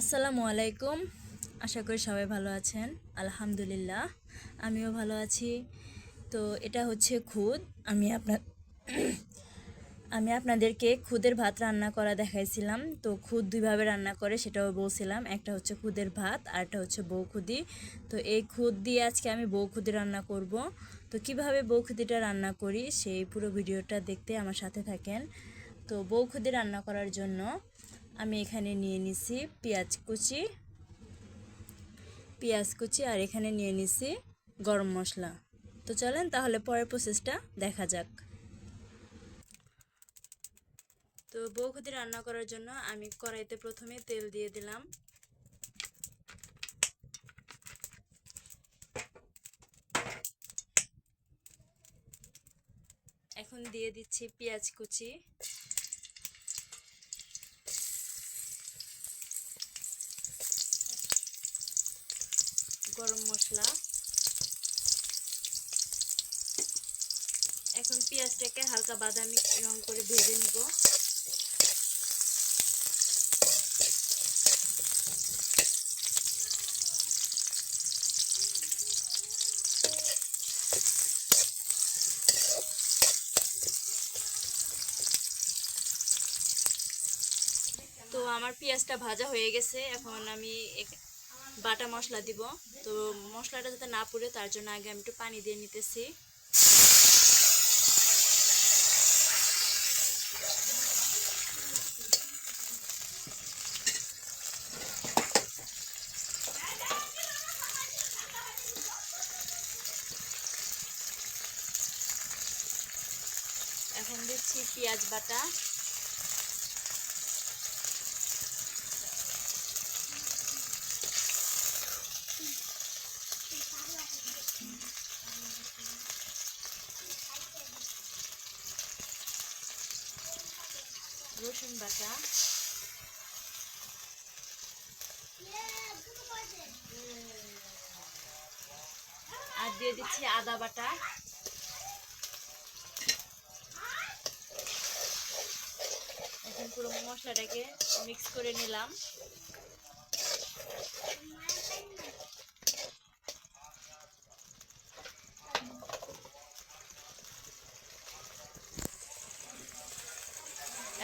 আসসালামু আলাইকুম। আশা করি সবাই ভালো আছেন। আলহামদুলিল্লাহ, আমিও ভালো আছি। তো এটা হচ্ছে খুদ। আমি আপনার, আমি আপনাদেরকে খুদের ভাত রান্না করা দেখাইছিলাম। তো খুদ দুইভাবে রান্না করে, সেটাও বলছিলাম। একটা হচ্ছে খুদের ভাত, আর একটা হচ্ছে বৌখুদি। তো এই খুদ দিয়ে আজকে আমি বৌখুদি রান্না করব। তো কীভাবে বৌখুদিটা রান্না করি, সেই পুরো ভিডিওটা দেখতে আমার সাথে থাকেন। তো বৌখুদি রান্না করার জন্য আমি এখানে নিয়ে নিছি পেঁয়াজ কুচি পেঁয়াজ কুচি আর এখানে নিয়ে নিছি গরম মশলা। তো চলেন তাহলে পরের প্রসেসটা দেখা যাক। তো বৌখুদি রান্না করার জন্য আমি কড়াইতে প্রথমে তেল দিয়ে দিলাম। এখন দিয়ে দিচ্ছি পেঁয়াজ কুচি। গরম মশলা। এখন পেঁয়াজটাকে হালকা বাদামি রং করে ভেজে নিব। তো আমার পেঁয়াজটা ভাজা হয়ে গেছে। এখন আমি বাটা মশলা দিব। তো মশলাটা যাতে না পুড়ে, তার জন্য আগে আমি একটু পানি দিয়ে নিতেছি। এখন দিচ্ছি পেঁয়াজ বাটা। রসুন বাটা। আর দিয়ে দিচ্ছি আদা বাটা। এখন পুরো মশলাটাকে মিক্স করে নিলাম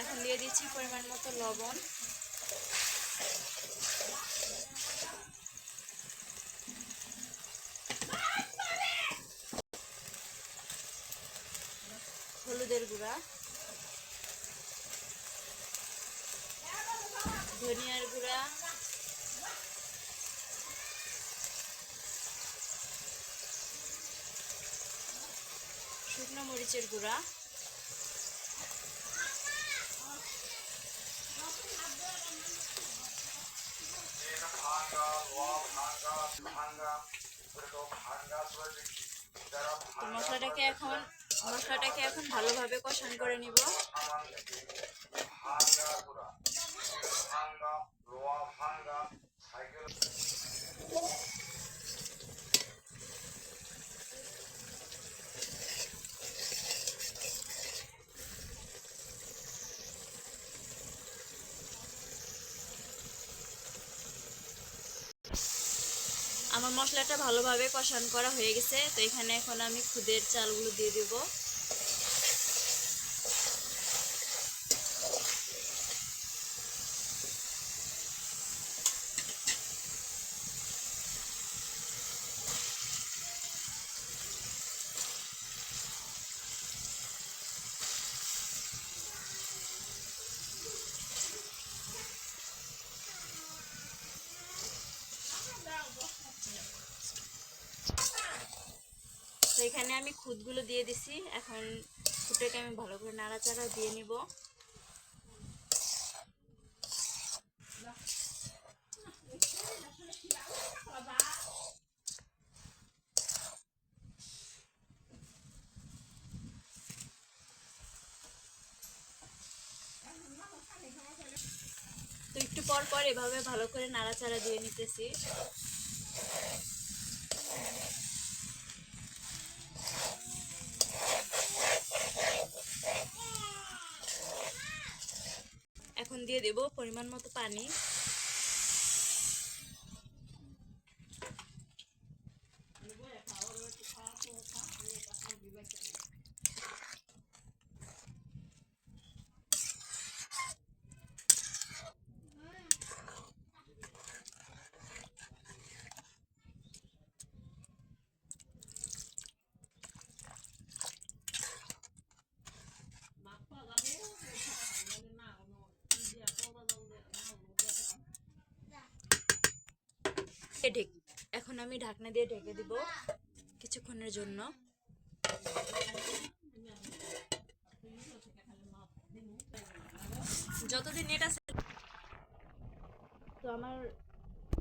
এখন দিচ্ছি পরিমাণ মতো লবণ। হলুদের গুঁড়া। ধনিয়ার গুঁড়া। শুকনো মরিচের গুঁড়া। মশলাটাকে এখন মশলাটাকে এখন ভালোভাবে কষান করে নিব। আমার মশলাটা ভালোভাবে কষান করা হয়ে গেছে। তো এখানে এখন আমি খুদের চালগুলো দিয়ে দেব। তো এখানে আমি খুদগুলো দিয়ে দিছি। এখন খুদটাকে আমি ভালো করে নাড়াচাড়া দিয়ে নিব। তো একটু পর পর এভাবে ভালো করে নাড়াচাড়া দিয়ে নিতেছি। দিয়ে দেব পরিমাণ মতো পানি। এটাকে ঢেক, এখন আমি ঢাকনা দিয়ে ঢেকে দিব কিছুক্ষণের জন্য। যতদিন আছে তো আমার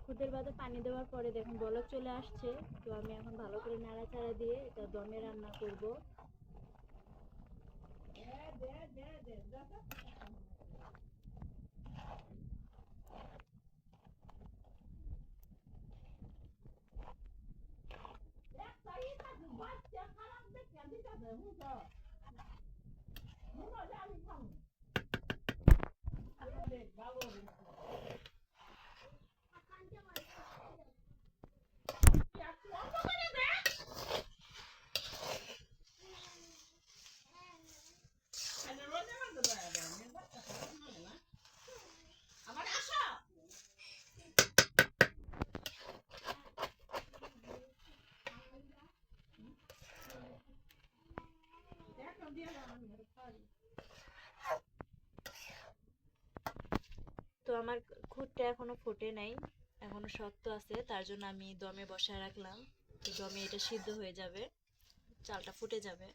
খুদের বাদে পানি দেওয়ার পরে দেখুন বলক চলে আসছে। তো আমি এখন ভালো করে নাড়াচাড়া দিয়ে এটা দমে রান্না করব। Thank you. আমার খুঁটটা এখনও ফুটে নাই, এখনও শক্ত আছে, তার জন্য আমি দমে বসায় রাখলাম। দমে এটা সিদ্ধ হয়ে যাবে, চালটা ফুটে যাবে।